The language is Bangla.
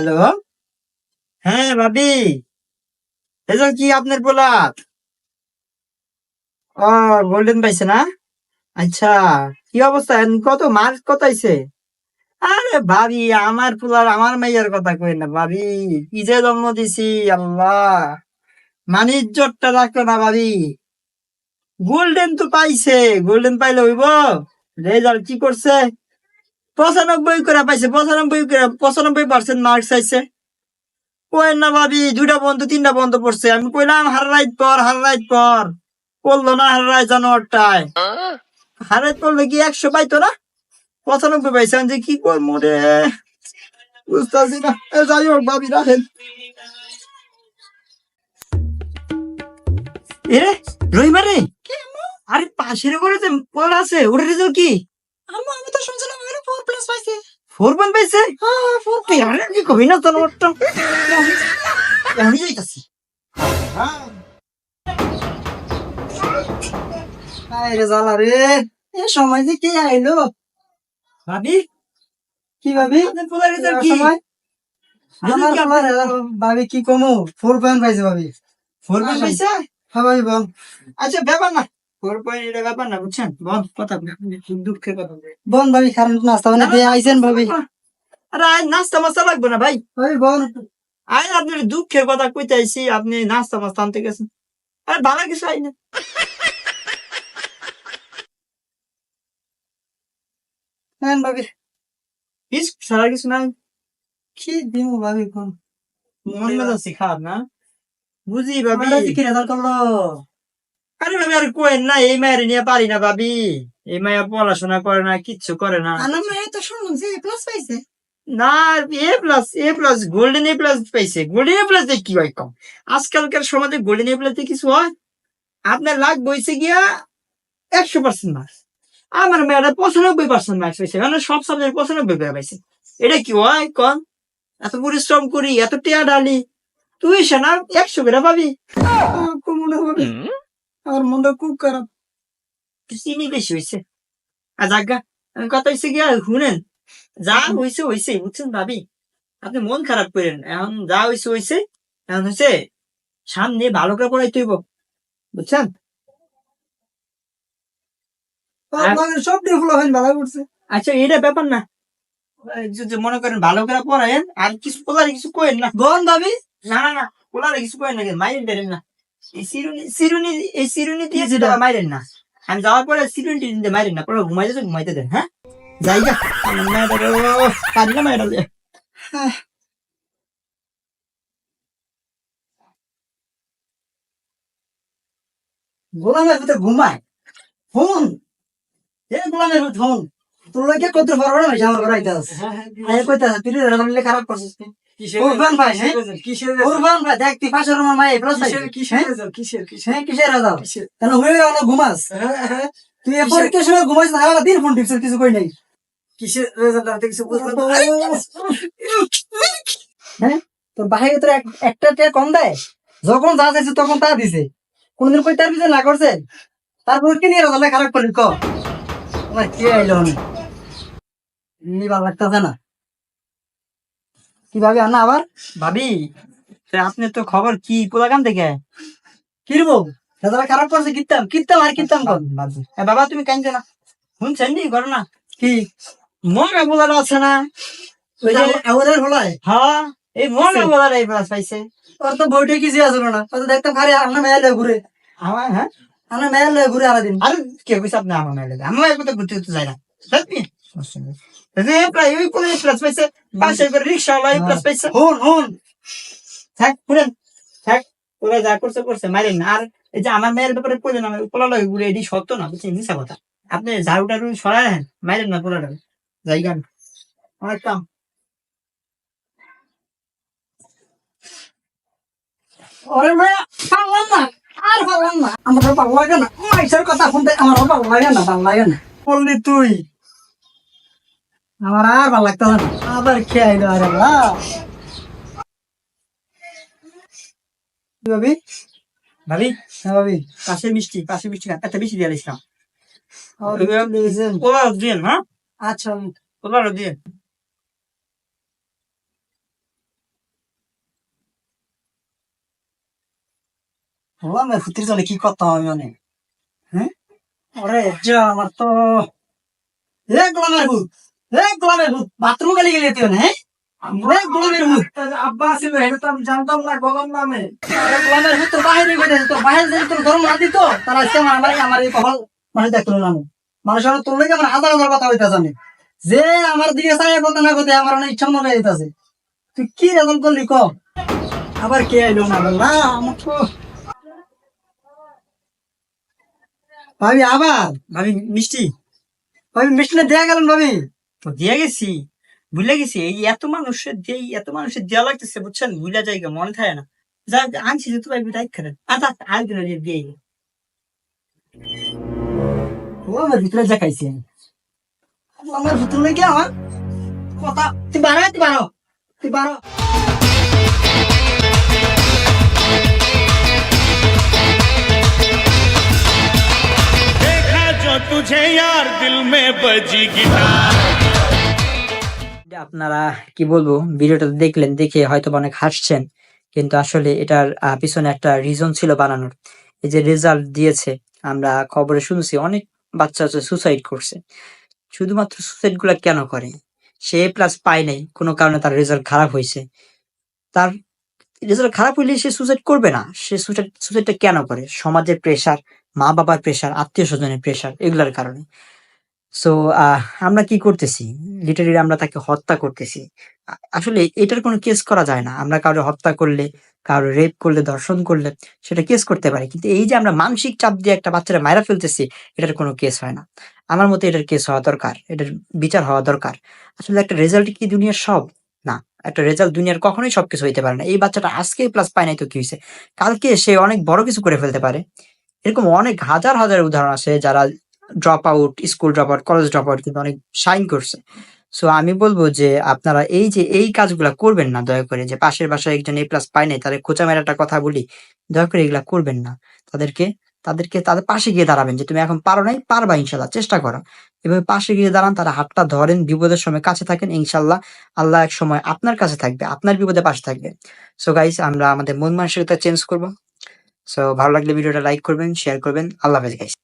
হ্যালো? হ্যাঁ ভাবি। এটা কি আপনার পোলাপ? ও, গোল্ডেন পাইছে না? আচ্ছা কি অবস্থা? কত? মার্ক কত আইছে? আরে ভাবি, আমার পোলার, আমার মাইয়ার কথা কই না, ভাবি। কি যে জন্ম দিছি, আল্লাহ। মানে ইজ্জতটা রাখো না, ভাবি। গোল্ডেন তো পাইছে, গোল্ডেন পাইলে হইব। রেজাল্ট কি করছে? পঁচানব্বই করে পাইছে পঁচানব্বই করে পঁচানব্বই পার্সেন্ট মার্কস আইছে কই না ভাবি দুইটা বন্ধু তিনটা বন্ধু পড়ছে। আমি কইলাম হার রাইট পর হার রাইট পর। পড়ল না হার রাইট জানোয়ারটায়। হার রাইট পড়লে কি একশো পাইতো না? পঁচানব্বই পাইছে। আমি যে কি করব রে? বুঝতেছি না। এ যাই হোক ভাবি রাখেন। এ রহিমা রে! আরে পাশের ঘরে যে পড়া আছে ওটার রেজাল্ট কি? আমি তো ফোর প্লাস পাইছে। ফোর পয়েন্ট পাইছে? ফোর কি কবি না তোর আমি যাইতাছি। আরে জ্বালা রে এ সময় যে কে আইলো? ভাবি? কি ভাবি? পোলার কি? সময়? আমার আমার ভাবি কি কমু? ফোর পয়েন্ট পাইছে ভাবি। ফোর পয়েন্ট পাইছে? হ্যাঁ ভাবি আচ্ছা ব্যাপার না। ফোর পয়েন্ট এটা ব্যাপার না বুঝছেন? বল কথা দুঃখের কথা বল। ভাবি কারণ নাস্তা মানে দিয়ে আইছেন ভাবি। আরে আয় নাস্তা মাস্তা লাগবে না ভাই। বল আয় আপনার দুঃখের কথা কইতে আইছি আপনি নাস্তা মাস্তা আনতে গেছেন। আরে ভালো কিছু আই না ভাবি। কিছু সারা কিছু নাই। কি ভাবি কোন মন মেজাজ খারাপ না। বুঝি ভাবি। আমরা কি রেজাল্ট করল আরে ভাবি আর কোয়েন না এই মায়ের নিয়ে পারি না ভাবি। এই মায়া পড়াশোনা করে না কিচ্ছু করে না। আনাম মায়ে তো শুনুন যে প্লাস পাইছে। না A plus A plus golden A plus পাইছে। গোল্ডেন এ প্লাস দিয়ে কি হয় কম? আজকালকার সমাজে গোল্ডেন এ প্লাস কিছু হয়? আপনার লাখ বইছে গিয়া একশো পার্সেন্ট মার্কস আমার মেয়েরা পঁচানব্বই পার্সেন্ট মার্কস পাইছে। মানে সব সাবজেক্ট পঁচানব্বই করে পাইছে। এটা কি হয় কন এত পরিশ্রম করি এত টেয়া ডালি তুই সে না একশো করে পাবি। কমুনা ভাবি আমার মনটা খুব খারাপ। চিনি বেশি হয়েছে আর জাগা কথা হয়েছে গিয়া শুনেন যা হয়েছে হয়েছে বুঝছেন ভাবি। আপনি মন খারাপ করেন এখন যা হয়েছে হয়েছে এখন হয়েছে সামনে ভালো করে পড়াই তুইব বুঝছেন? সব ডেভেলপ হইন ভালো করছে। আচ্ছা এটা ব্যাপার না। যদি মনে করেন ভালো করে পড়ায়েন আর কিছু পোলারে কিছু কোয়েন না। বল ভাবি। না না না পোলারে কিছু কোয়েন না মাইরেন দেন না। এই সিরুনি সিরুনি এই সিরুনি দিয়ে যেটা? মাইরেন না। আমি যাওয়ার পরে সিরুনি দিয়ে মাইরেন না। পরে ঘুমাইতে তো ঘুমাইতে দেন হ্যাঁ? জায়গা পারি না মাইরা দিয়ে গোলামের ভিতরে ঘুমায়। ফোন। এ গোলামের ভিতরে ফোন। তোর কত বড় বড় ভাই আমার ঘরে আইতে আছে আয় কইতে আছে তুই খারাপ করছিস কুরবান ভাই কুরবান ভাই দেখ তুই পাশের রুমের মাই প্লাস কিসের কিসের কিসের রেজাল্ট? কেন হয়ে গেল ঘুমাস? তুই এ পরীক্ষার সময় ঘুমাইছ সারা দিন ফোন টিপছিস কিছু কই নাই। কিসের রেজাল্ট? আমি কিছু বুঝতে হ্যাঁ? তোর বাহিরে তোর এক- একটা টাকা কম দেয়? যখন যা চাইছে তখন তা দিছে। কোনদিন কই তার পিছনে না করছে? তারপর কি নিয়ে রেজাল্ট খারাপ করি ক? আমার কে আইলো এমনি লাগতেছে না। কীভাবে আনা আবার? ভাবি আপনি তো খবর কি পোলাগান থেকে? কিরবো রেজাল্ট খারাপ করছে কিতাম কিতাম আর কিতাম কর। বাবা তুমি কাঁদছো না? শুনছেন নি ঘটনা? কি? মনে বোলার আছে না? ওই যে হলায়? হ্যাঁ এই বোলার এই প্লাস পাইছে। ওর তো বইটা কিছু আসলো না। ও তো দেখতাম খালি আনা মেয়া লয়ে ঘুরে। আমার হ্যাঁ? আনা মেয়া লয়ে ঘুরে আলাদিন আর কে কইছে আপনি আমার মেলে আমার এক কথা ঘুরতে ঘুরতে যাই না। বুঝলি রে প্রায় ওই কোন প্লাস পাইছে পাশে করে রিক্সা প্লাস পাইছে হন হন থাক শুনেন থাক ওরা যা করছে করছে মারেন না আর এই যে আমার মেয়ের ব্যাপারে কইলেন আমার পোলা লাগে ঘুরে এটি সত্য না বুঝছেন মিশা কথা আপনি ঝাড়ু টাড়ু সরাই দেন মারেন না পোলাটা যাই গান কাম ওরে মেয়া পারলাম না আর পারলাম না আমার ভালো লাগে না মাইসের কথা শুনতে আমার ভালো লাগে না ভালো লাগে না বললি তুই আমার আর ভালো লাগতো না। আবার খেয়ে আইলো আরে ভাবি? ভাবি? হ্যাঁ ভাবি। পাশে মিষ্টি পাশে মিষ্টি খান একটা মিষ্টি দিয়ে দিছিলাম ওরা দিয়ে আচ্ছা। কি করতাম আমি অনেক হ্যাঁ? ওরে আমার তো এ গোলামের বাথরুম গেলে গেলে তুই হ্যাঁ? গোলামের ভূত। আব্বা ছিল জানতাম না গোলাম নামে। গোলামের ভূত তোর বাইরে গেলে তোর বাইরে যদি তোর ধর্ম না দিত তারা আজকে আমার আমার আমার এই কপাল মানে দেখতো না মানুষ আমার তোর লেগে আমার হাজার হাজার কথা হইতে জানে যে আমার দিকে চাই কথা না কথা আমার অনেক ইচ্ছা মনে হইতাছে তুই কি রেজাল্ট করলি ক? আবার কে আইলো না না আমার তো ভাবি আবার? ভাবি মিষ্টি। ভাবি মিষ্টি দেয়া গেলাম ভাবি? তো দিয়ে গেছি ভুলে গেছি, এই এত মানুষের দিয়ে এত মানুষের দেওয়া লাগতেছে, বুঝছেন? ভুলে যাই মনে থাকে না। যা আনছি যে তোমার বিটাই খেলেন করেন আর আরেকদিন দিয়ে ও, আমার ভিতরে দেখাইছি। আমি আমার ভিতরে কি আমার কথা। তুই বারো তুই বারো তুই বারো। देखा जो तुझे यार दिल में बजी गिटार আপনারা কি বলবো ভিডিওটা দেখলেন দেখে হয়তো বা অনেক হাসছেন কিন্তু আসলে এটার আহ, পিছনে একটা রিজন ছিল বানানোর এই যে রেজাল্ট দিয়েছে আমরা খবরে শুনছি অনেক বাচ্চা হচ্ছে সুসাইড করছে শুধুমাত্র সুসাইড গুলা কেন করে সে প্লাস পায় নাই কোনো কারণে তার রেজাল্ট খারাপ হয়েছে তার রেজাল্ট খারাপ হইলে সে সুসাইড করবে না সে সুসাইড সুসাইডটা কেন করে সমাজের প্রেশার মা বাবার প্রেশার আত্মীয় স্বজনের প্রেশার এগুলার কারণে। সো আমরা কি করতেছি? লিটারেলি আমরা তাকে হত্যা করতেছি। আসলে এটার কোনো কেস করা যায় না। আমরা কারও হত্যা করলে কারও রেপ করলে, ধর্ষণ করলে সেটা কেস করতে পারি। কিন্তু এই যে আমরা মানসিক চাপ দিয়ে একটা বাচ্চারা মায়েরা ফেলতেছি, এটার কোনো কেস হয় না। আমার মতে এটার কেস হওয়া দরকার। এটার বিচার হওয়া দরকার। আসলে একটা রেজাল্ট কি দুনিয়ার সব? না। একটা রেজাল্ট দুনিয়ার কখনোই সবকিছু হইতে পারে না। এই বাচ্চাটা আজকে প্লাস পায় নাই তো কি হয়েছে কালকে সে অনেক বড় কিছু করে ফেলতে পারে। এরকম অনেক হাজার হাজার উদাহরণ আছে যারা drop out school drop out college drop out কিন্তু অনেক শাইন করছে। সো আমি বলব যে আপনারা এই যে এই কাজগুলা করবেন না, দয়া করে যে পাশের বাসায় একজন এ প্লাস পায় নাই, তাদের খোঁচা মেরাটা কথা বলি, দয়া করে এগুলা করবেন না। তাদেরকে তাদেরকে তাদের পাশে গিয়ে দাঁড়াবেন যে তুমি এখন পারো নাই, পারবা ইনশাল্লাহ, চেষ্টা করো। এভাবে পাশে গিয়ে দাঁড়ান, তারা হাতটা ধরেন, বিপদের সময় কাছে থাকেন, ইনশাল্লাহ আল্লাহ এক সময় আপনার কাছে থাকবে, আপনার বিপদে পাশে থাকবে। সো গাইস আমরা আমাদের মন মানসিকতা চেঞ্জ করব। সো ভালো লাগলে ভিডিওটা লাইক করবেন শেয়ার করবেন. আল্লাহ হাফেজ গাইস